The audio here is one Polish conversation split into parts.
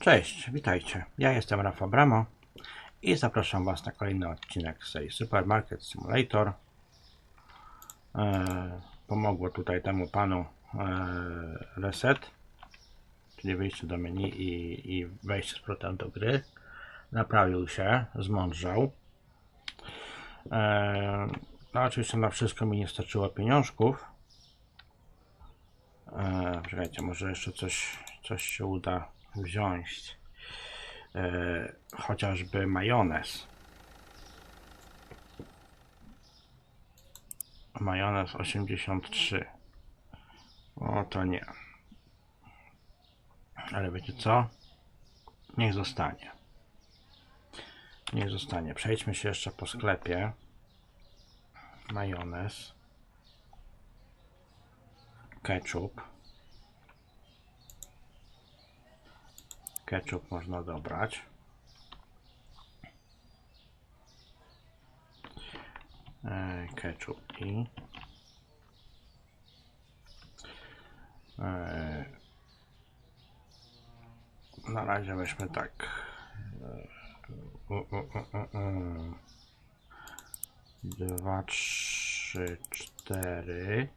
Cześć, witajcie. Ja jestem Rafa Bramo i zapraszam Was na kolejny odcinek z Supermarket Simulator. E, pomogło tutaj temu panu e, reset, czyli wyjście do menu i, i wejście z powrotem do gry. Naprawił się, zmądrzał. E, no oczywiście na wszystko mi nie starczyło pieniążków. E, czekajcie, może jeszcze coś, coś się uda wziąć. E, chociażby majonez. Majonez 83. O to nie. Ale wiecie co? Niech zostanie. Niech zostanie. Przejdźmy się jeszcze po sklepie. Majonez. Ketchup. Ketchup można dobrać. E, Ketchup i e, na razie weźmy tak. E. Dwa, trzy, cztery.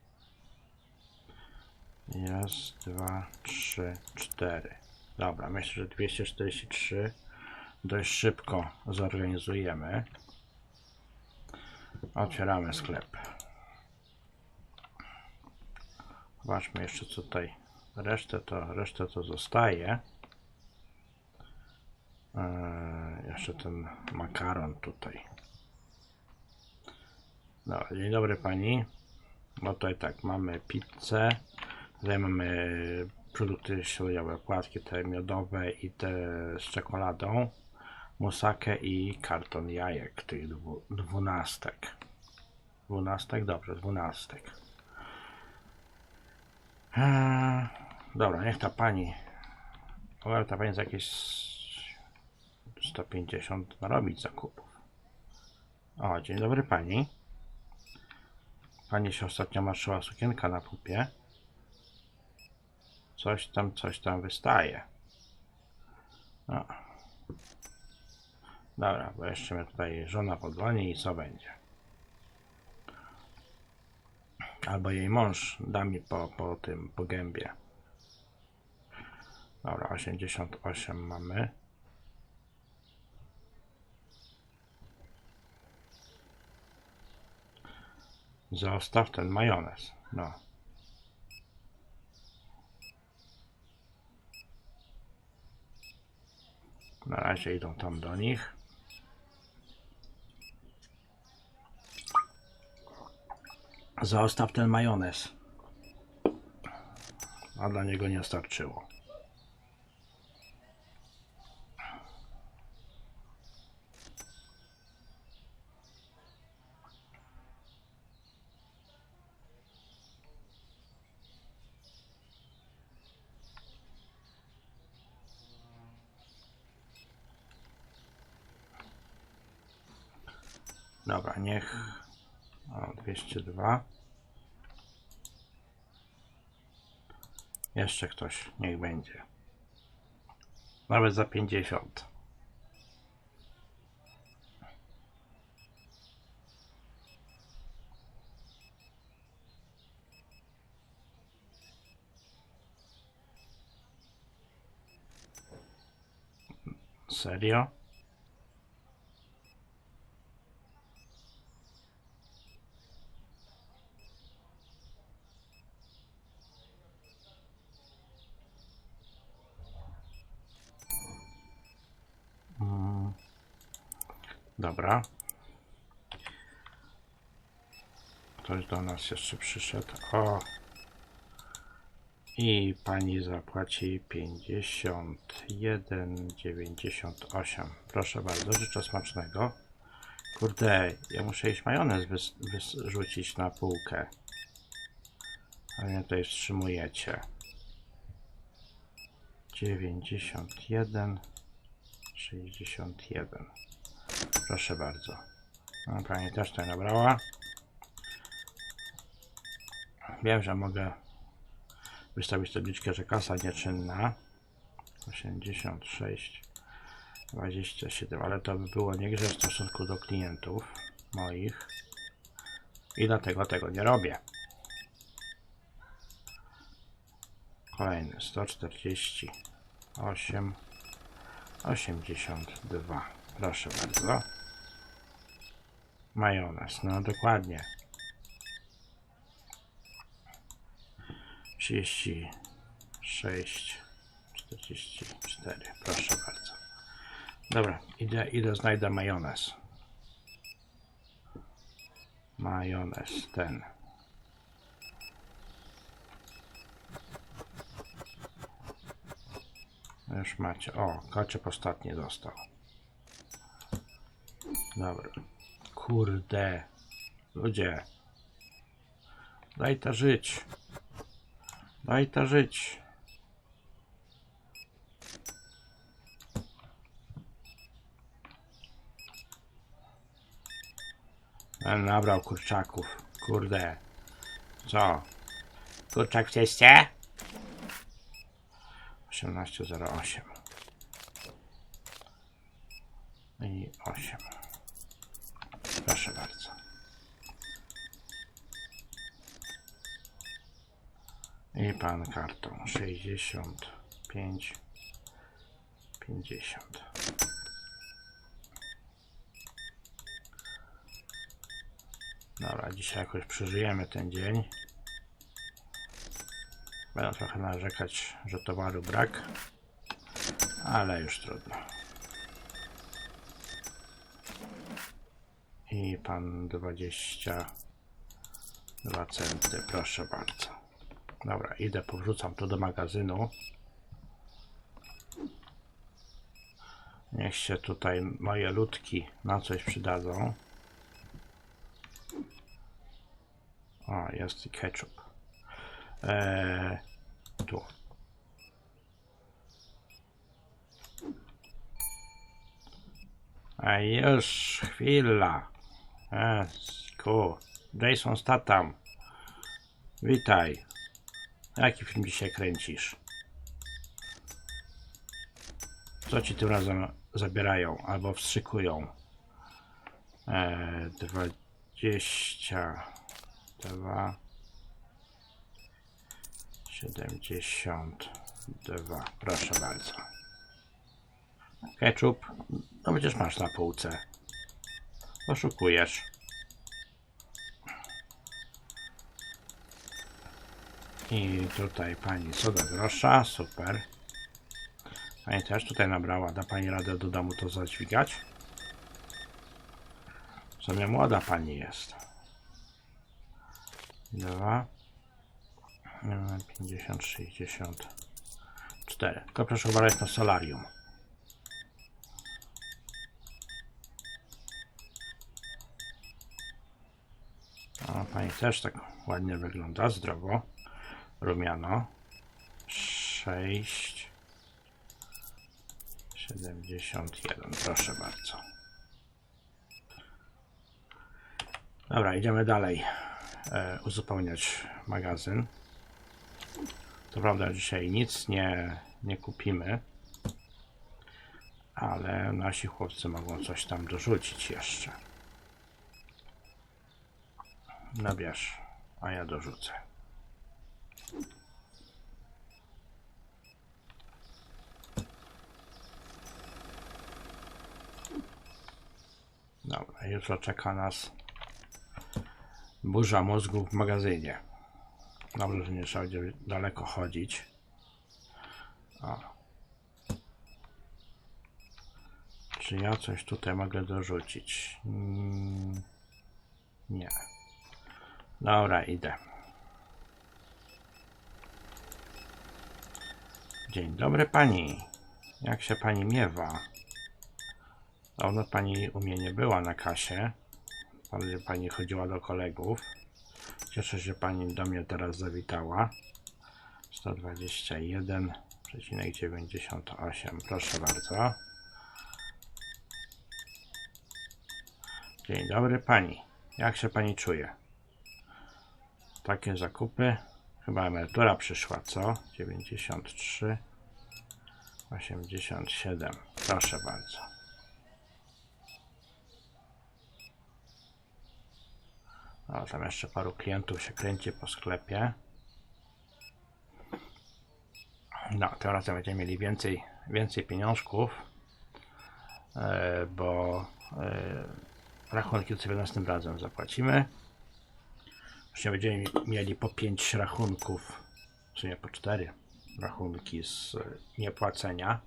Raz, dwa, trzy, cztery. Dobra, myślę, że 243 dość szybko zorganizujemy. Otwieramy sklep. Zobaczmy jeszcze co tutaj. Resztę to, resztę to zostaje. Eee, jeszcze ten makaron tutaj. No, dzień dobry pani. No tutaj tak, mamy pizzę. Tutaj mamy produkty słojowe, płatki te miodowe i te z czekoladą, musakę i karton jajek, tych dwu, dwunastek. Dwunastek? Dobrze, dwunastek. Eee, dobra, niech ta pani, ale ta pani za jakieś 150 narobić zakupów. O, dzień dobry pani. Pani się ostatnio marszyła sukienka na pupie coś tam, coś tam wystaje. No. Dobra, bo jeszcze mnie tutaj żona podłoni i co będzie? Albo jej mąż da mi po, po tym, po gębie. Dobra, 88 mamy. Zostaw ten majonez. No. Na razie idą tam do nich. Zostaw ten majonez. A dla niego nie starczyło. Dobra, niech. O, 202. Jeszcze ktoś, niech będzie. Nawet za 50. Serio? Dobra. Ktoś do nas jeszcze przyszedł. O! I pani zapłaci 51,98. Proszę bardzo, życzę smacznego. Kurde, ja muszę iść majonez wyrzucić na półkę. A mnie tutaj wstrzymujecie. 91 61 Proszę bardzo. No, pani też to nabrała. Wiem, że mogę wystawić tabliczkę, że kasa nieczynna. 86, 27, ale to by było niegrze w stosunku do klientów moich i dlatego tego nie robię. Kolejny 148, 82. Proszę bardzo. Majonez, no dokładnie. 36, 44. Proszę bardzo. Dobra, idę, idę znajdę majonez. Majonez ten. Już macie. O, kaczep ostatni został. Dobra. Kurde. Ludzie. Daj ta żyć. Daj ta żyć. Nabrał kurczaków. Kurde. Co? Kurczak w cieście? 18.08 i 8 proszę bardzo. I pan kartą 65 50 dobra dzisiaj jakoś przeżyjemy ten dzień. Będę trochę narzekać, że towaru brak, ale już trudno. I pan 22 centy, proszę bardzo. Dobra, idę, powrzucam to do magazynu. Niech się tutaj moje ludki na coś przydadzą. O, jest i ketchup. Eee, tu. A już chwila. Esku. Jason Statham. Witaj. Jaki film dzisiaj kręcisz? Co ci tym razem zabierają albo wstrzykują? Eee, 22 72. Proszę bardzo. Ketchup. No przecież masz na półce. Oszukujesz. I tutaj pani soda grosza. Super. Pani też tutaj nabrała. Da pani radę do domu to zadźwigać? W sumie młoda pani jest. Dwa. 50, 64. Tylko proszę uważać na solarium. Pani też tak ładnie wygląda, zdrowo. Rumiano. 6 71. Proszę bardzo. Dobra, idziemy dalej. E, uzupełniać magazyn. To prawda, dzisiaj nic nie, nie kupimy, ale nasi chłopcy mogą coś tam dorzucić jeszcze. Nabierz, a ja dorzucę. Dobra, jutro czeka nas burza mózgu w magazynie. Dobrze, że nie trzeba daleko chodzić. O. Czy ja coś tutaj mogę dorzucić? Mm, nie. Dobra, idę. Dzień dobry pani. Jak się pani miewa? Dawno pani u mnie nie była na kasie. Bardziej pani chodziła do kolegów. Cieszę się, pani do mnie teraz zawitała. 121,98. Proszę bardzo. Dzień dobry pani. Jak się pani czuje? Takie zakupy. Chyba emerytura przyszła, co? 93, 87. Proszę bardzo. O, tam jeszcze paru klientów się kręci po sklepie. No, tym razem będziemy mieli więcej, więcej pieniążków, e, bo e, rachunki sobie następnym razem zapłacimy. Właśnie będziemy mieli po 5 rachunków, w sumie po 4 rachunki z e, niepłacenia.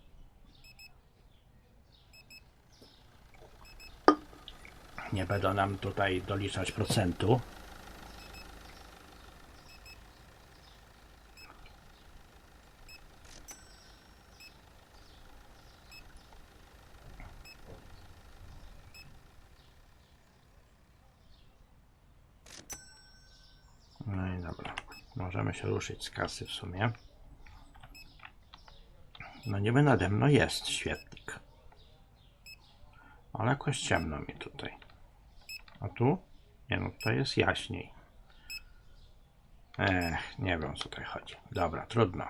Nie będą nam tutaj doliczać procentu. No i dobra. Możemy się ruszyć z kasy w sumie. No niby nade mną jest świetlik. Ale jakoś ciemno mi tutaj. A tu? Nie no, tutaj jest jaśniej. Ech, nie wiem co tutaj chodzi. Dobra, trudno.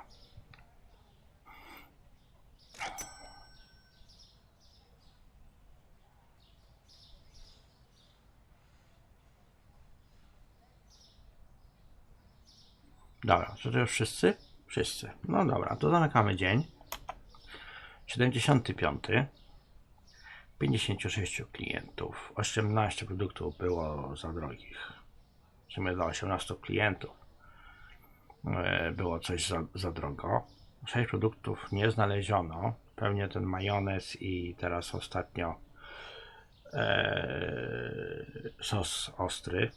Dobra, czy to już wszyscy? Wszyscy. No dobra, to zamykamy dzień. 75. 56 klientów. 18 produktów było za drogich. W sumie dla 18 klientów e, było coś za, za drogo. 6 produktów nie znaleziono. Pewnie ten majonez i teraz ostatnio e, sos ostry.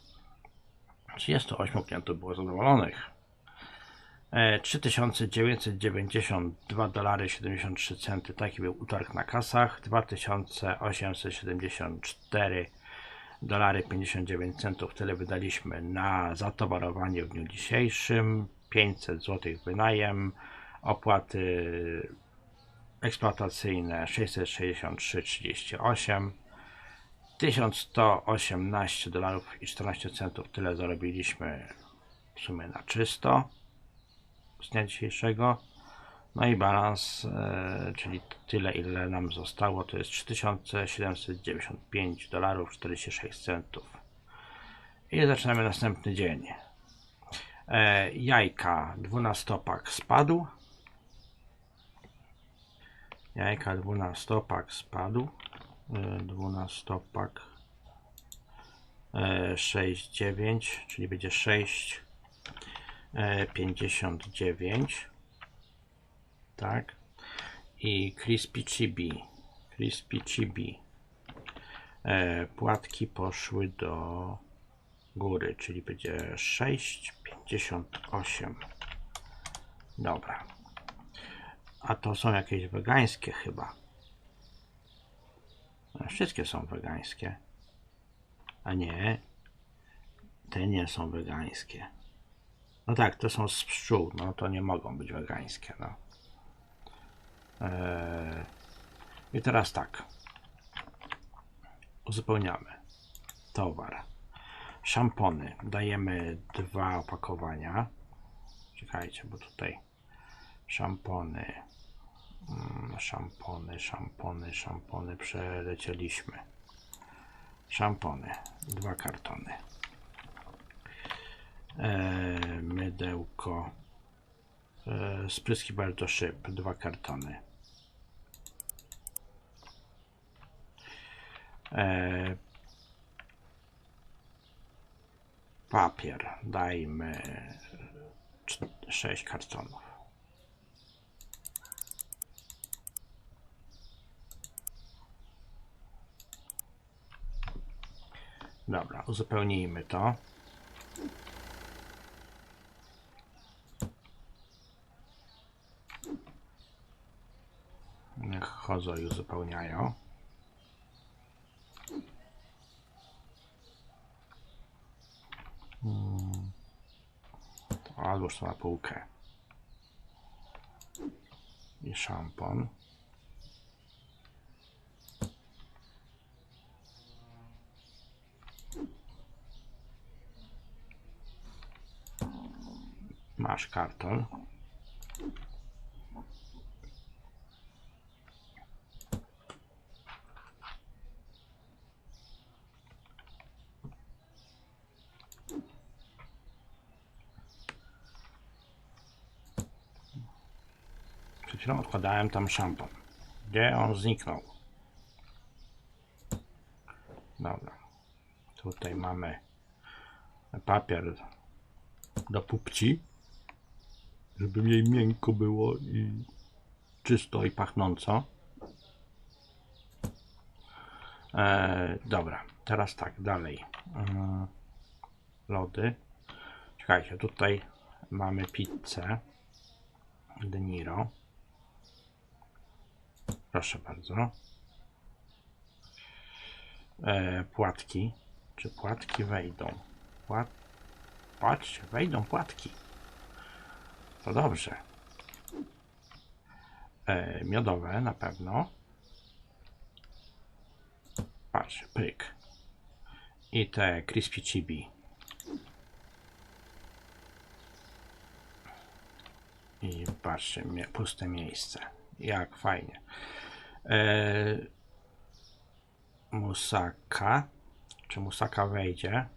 38 klientów było zadowolonych. E, 3992 dolary 73 centy. Taki był utarg na kasach. 2874 dolary 59 centów tyle wydaliśmy na zatowarowanie w dniu dzisiejszym. 500 zł wynajem. Opłaty eksploatacyjne 663,38 1118 dolarów i 14 centów tyle zarobiliśmy w sumie na czysto z dnia dzisiejszego. No i balans, e, czyli tyle ile nam zostało, to jest 3795 dolarów 46 centów. I zaczynamy następny dzień. E, jajka 12-pak spadł. Jajka 12-pak spadł. E, 12-pak e, 6,9, czyli będzie 6 e, 59 tak. I Crispy Chibi. Crispy Chibi. E, płatki poszły do góry, czyli będzie 6,58 dobra. A to są jakieś wegańskie chyba. No, wszystkie są wegańskie. A nie te nie są wegańskie no tak, to są z pszczół, no to nie mogą być wegańskie, no. Eee, I teraz tak. Uzupełniamy. Towar. Szampony. Dajemy dwa opakowania. Czekajcie, bo tutaj szampony. Mm, szampony, szampony, szampony. Przelecieliśmy. Szampony. Dwa kartony. Eee, mydełko. Eee, spryskiwacz do szyb dwa kartony. Eee, papier. Dajmy 6 kartonów. Dobra uzupełnijmy to Niech chodzą i uzupełniają. Hmm. Alboż to na półkę. I szampon. Masz karton. Odkładałem tam szampon. Gdzie on zniknął? Dobra. Tutaj mamy papier do pupci, żeby jej miękko było i czysto i pachnąco. E, dobra, teraz tak, dalej. E, lody. Czekajcie, tutaj mamy pizzę. De Niro. Proszę bardzo. E, płatki. Czy płatki wejdą? Płat... Patrzcie, wejdą płatki. To dobrze. E, miodowe na pewno. Patrz, pyk. I te crispy chibi. I patrzcie, puste miejsce. Jak fajnie. E, musaka. Czy musaka wejdzie?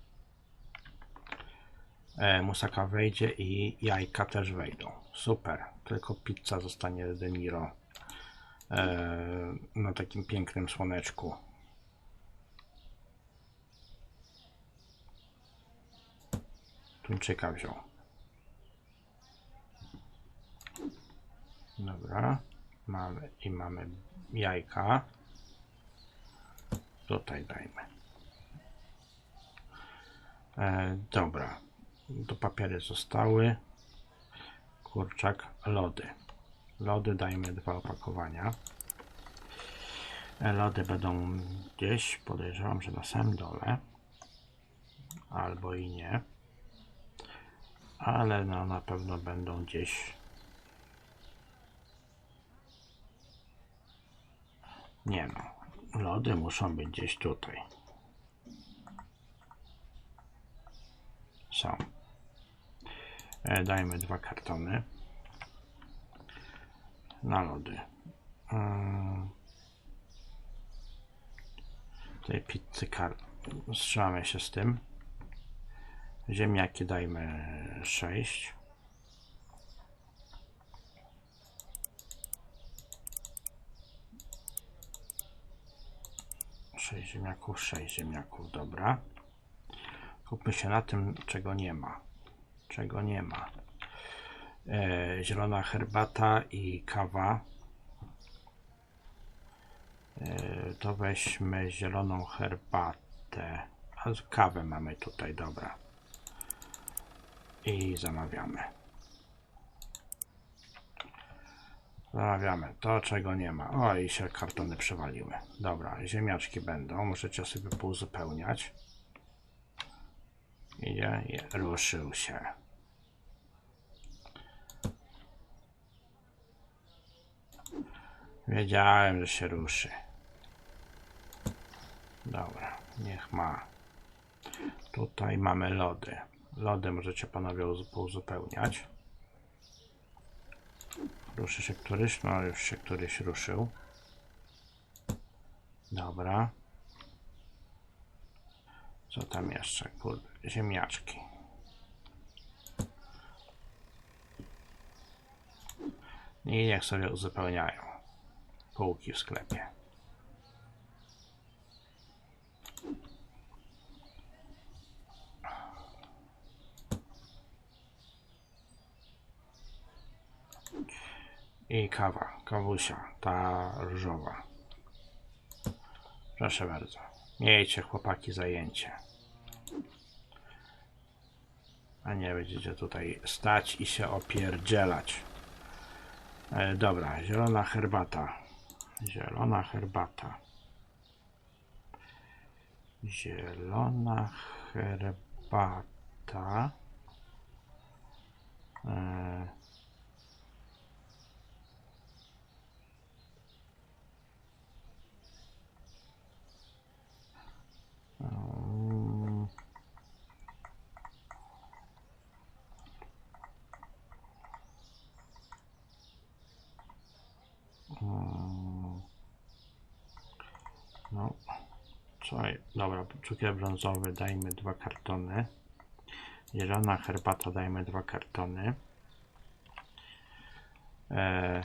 E, musaka wejdzie i jajka też wejdą. Super. Tylko pizza zostanie De Niro. E, na takim pięknym słoneczku. Tuńczyka wziął. Dobra. Mamy i mamy jajka. Tutaj dajmy. E, dobra. Do papiery zostały. Kurczak, lody. Lody dajmy dwa opakowania. E, Lody będą gdzieś, podejrzewam, że na samym dole. Albo i nie. Ale no, na pewno będą gdzieś. Nie no. Lody muszą być gdzieś tutaj. Są. E, dajmy dwa kartony. Na lody. Mm. Tej pizzy kar... Wstrzymamy się z tym. Ziemniaki dajmy 6. Sześć ziemniaków, sześć ziemniaków, dobra. Kupmy się na tym, czego nie ma. Czego nie ma. E, zielona herbata i kawa. E, to weźmy zieloną herbatę. A kawę mamy tutaj, dobra. I zamawiamy. Zamawiamy to, czego nie ma. O, i się kartony przewaliły. Dobra, ziemniaczki będą. Możecie sobie pouzupełniać. Idzie, je, ruszył się. Wiedziałem, że się ruszy. Dobra, niech ma. Tutaj mamy lody. Lody możecie panowie uzu- pouzupełniać. Ruszy się któryś? No już się któryś ruszył. Dobra. Co tam jeszcze? Kurde, ziemniaczki. I niech sobie uzupełniają półki w sklepie. I kawa, kawusia, ta różowa. Proszę bardzo. Miejcie chłopaki zajęcie. A nie będziecie tutaj stać i się opierdzielać. E, dobra, zielona herbata. Zielona herbata. Zielona herbata. E, No, co? Dobra, cukier brązowy dajmy dwa kartony. Zielona herbata dajmy dwa kartony. E,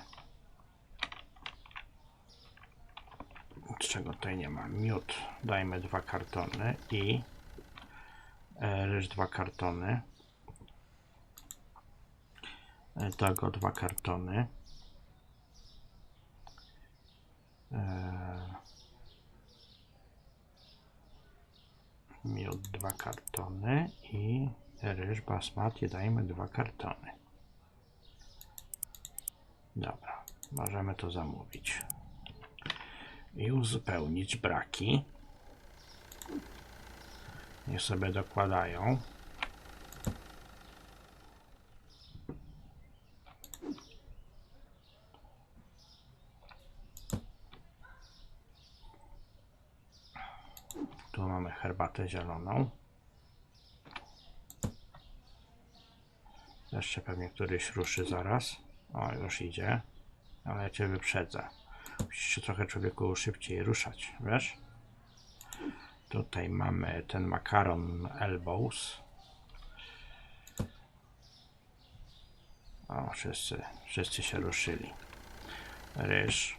czego tutaj nie ma? Miód. Dajmy dwa kartony i e, ryż dwa kartony. E, tego dwa kartony. E, miód dwa kartony i ryż basmati dajmy dwa kartony. Dobra, możemy to zamówić i uzupełnić braki. Niech sobie dokładają. Tu mamy herbatę zieloną. Jeszcze pewnie któryś ruszy zaraz. O, już idzie. Ale cię wyprzedzę. Musisz się trochę człowieku szybciej ruszać, wiesz? Tutaj mamy ten makaron elbows. O, wszyscy, wszyscy się ruszyli. Ryż.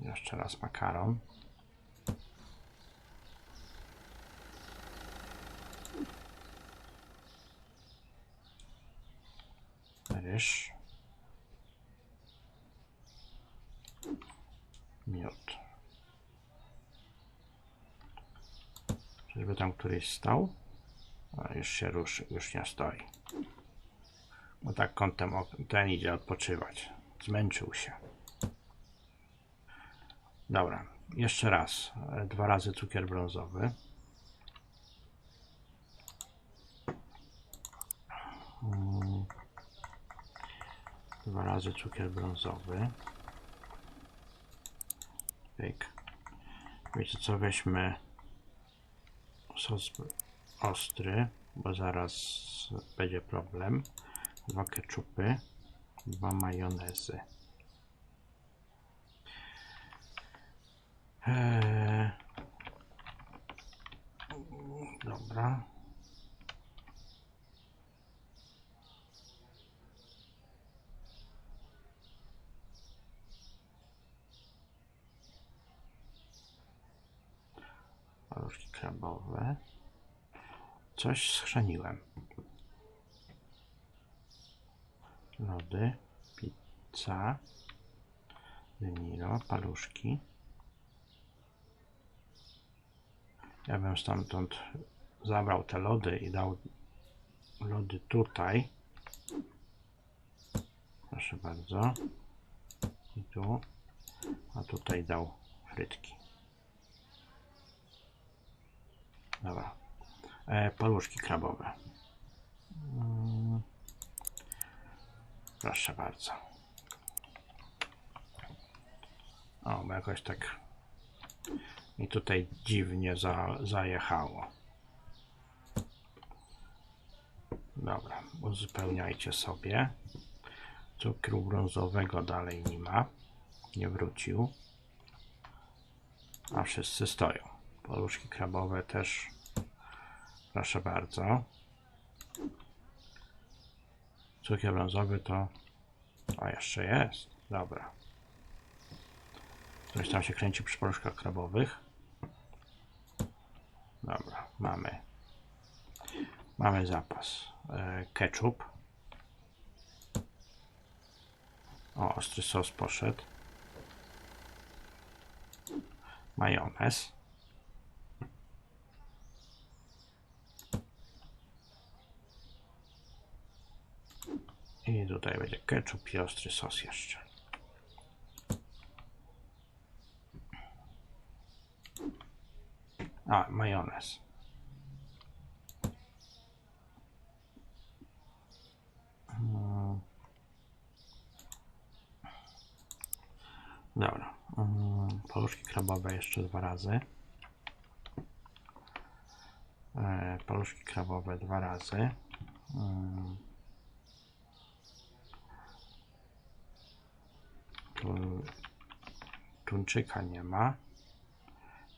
Jeszcze raz makaron. Ryż, miód. Czyżby tam któryś stał? A już się ruszy, już nie stoi. Bo tak kątem ten idzie odpoczywać. Zmęczył się. Dobra, jeszcze raz. E, Dwa razy cukier brązowy. Mm. Dwa razy cukier brązowy. Pyk. Wiecie co, weźmy sos ostry, bo zaraz będzie problem. Dwa keczupy, dwa majonezy. Eee, dobra. Paluszki krabowe. Coś schrzaniłem. Lody, pizza, Deniro, paluszki. Ja bym stamtąd zabrał te lody i dał lody tutaj. Proszę bardzo. I tu. A tutaj dał frytki. Dobra. E, paluszki krabowe. Mm. Proszę bardzo. O, bo jakoś tak mi tutaj dziwnie za, zajechało. Dobra, uzupełniajcie sobie. Cukru brązowego dalej nie ma. Nie wrócił. A wszyscy stoją. Paluszki krabowe też. Proszę bardzo. Cukier brązowy to... A jeszcze jest. Dobra. Coś tam się kręci przy paluszkach krabowych. Dobra, mamy. Mamy zapas. E, ketchup. O, ostry sos poszedł. Majonez. I tutaj będzie ketchup i ostry sos jeszcze. A, majonez. Mm. Dobra. Mm, Paluszki krabowe jeszcze dwa razy. E, Paluszki krabowe dwa razy. Tu tuńczyka nie ma.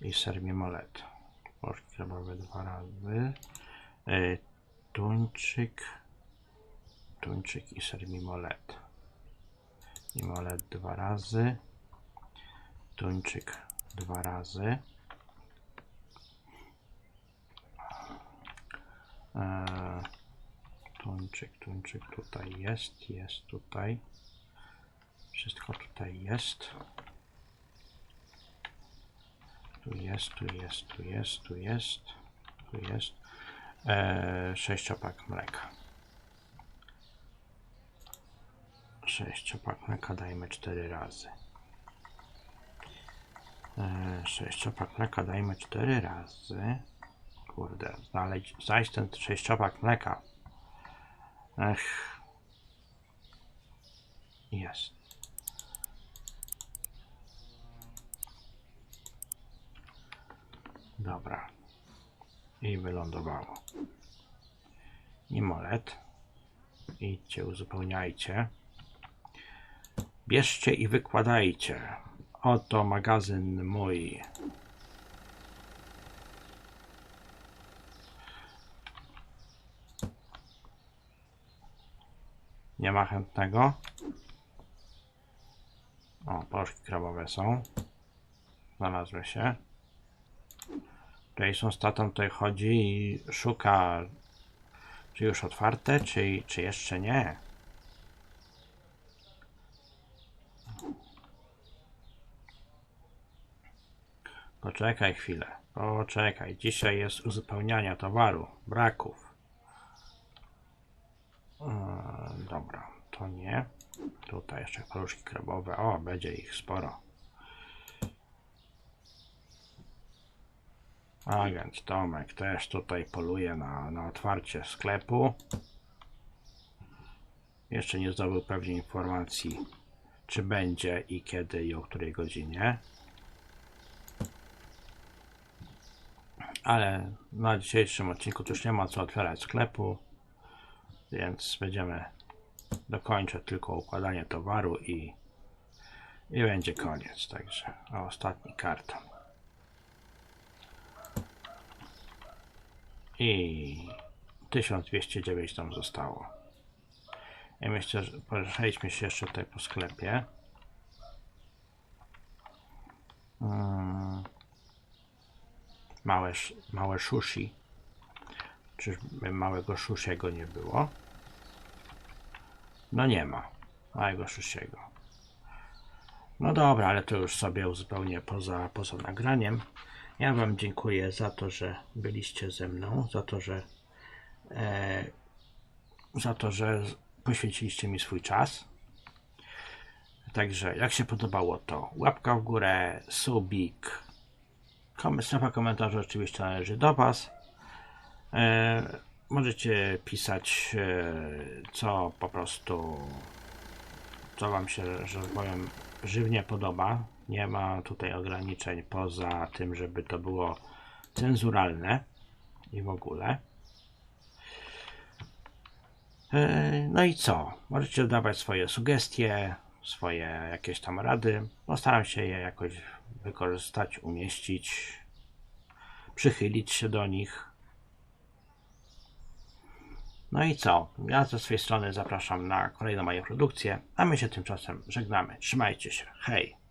I ser mimolet. Paluszki krabowe dwa razy. E, Tuńczyk tuńczyk i ser mimolet. Mimolet dwa razy. Tuńczyk dwa razy. Eee, tuńczyk, tuńczyk tutaj jest, jest tutaj. Wszystko tutaj jest. Tu jest, tu jest, tu jest, tu jest, tu jest. Eee, sześciopak mleka. Sześciopak mleka dajmy cztery razy. Eee, sześciopak mleka dajmy cztery razy. Kurde, znaleźć, znaleźć ten sześciopak mleka. Ech. Jest. Dobra. I wylądowało. Nimolet. Idźcie, uzupełniajcie. Bierzcie i wykładajcie. Oto magazyn mój. Nie ma chętnego. O, pączki krabowe są. Znalazły się. Jason Statham tutaj chodzi i szuka, czy już otwarte, czy, czy jeszcze nie. Poczekaj chwilę, poczekaj. Dzisiaj jest uzupełniania towaru, braków. Eee, dobra, to nie. Tutaj jeszcze paluszki krabowe. O, będzie ich sporo. Agent Tomek też tutaj poluje na, na otwarcie sklepu. Jeszcze nie zdobył pewnie informacji, czy będzie i kiedy i o której godzinie. Ale na dzisiejszym odcinku już nie ma co otwierać sklepu, więc będziemy dokończyć tylko układanie towaru i, i będzie koniec. Także ostatni karton. I 1209 tam zostało. I myślę, że przejdźmy się jeszcze tutaj po sklepie. Hmm. Małe, małe sushi. Czyżby małego szusiego nie było? No nie ma małego szusiego. No dobra, ale to już sobie uzupełnię poza, poza nagraniem. Ja Wam dziękuję za to, że byliście ze mną, za to, że e, za to, że poświęciliście mi swój czas. Także jak się podobało, to łapka w górę, subik, kom- strefa komentarzy oczywiście należy do Was. E, możecie pisać, e, co po prostu, co Wam się, że tak powiem, żywnie podoba. Nie ma tutaj ograniczeń poza tym, żeby to było cenzuralne i w ogóle. E, No i co? Możecie dawać swoje sugestie, swoje jakieś tam rady. Postaram się je jakoś wykorzystać, umieścić, przychylić się do nich. No i co? Ja ze swojej strony zapraszam na kolejną moją produkcję, a my się tymczasem żegnamy. Trzymajcie się. Hej!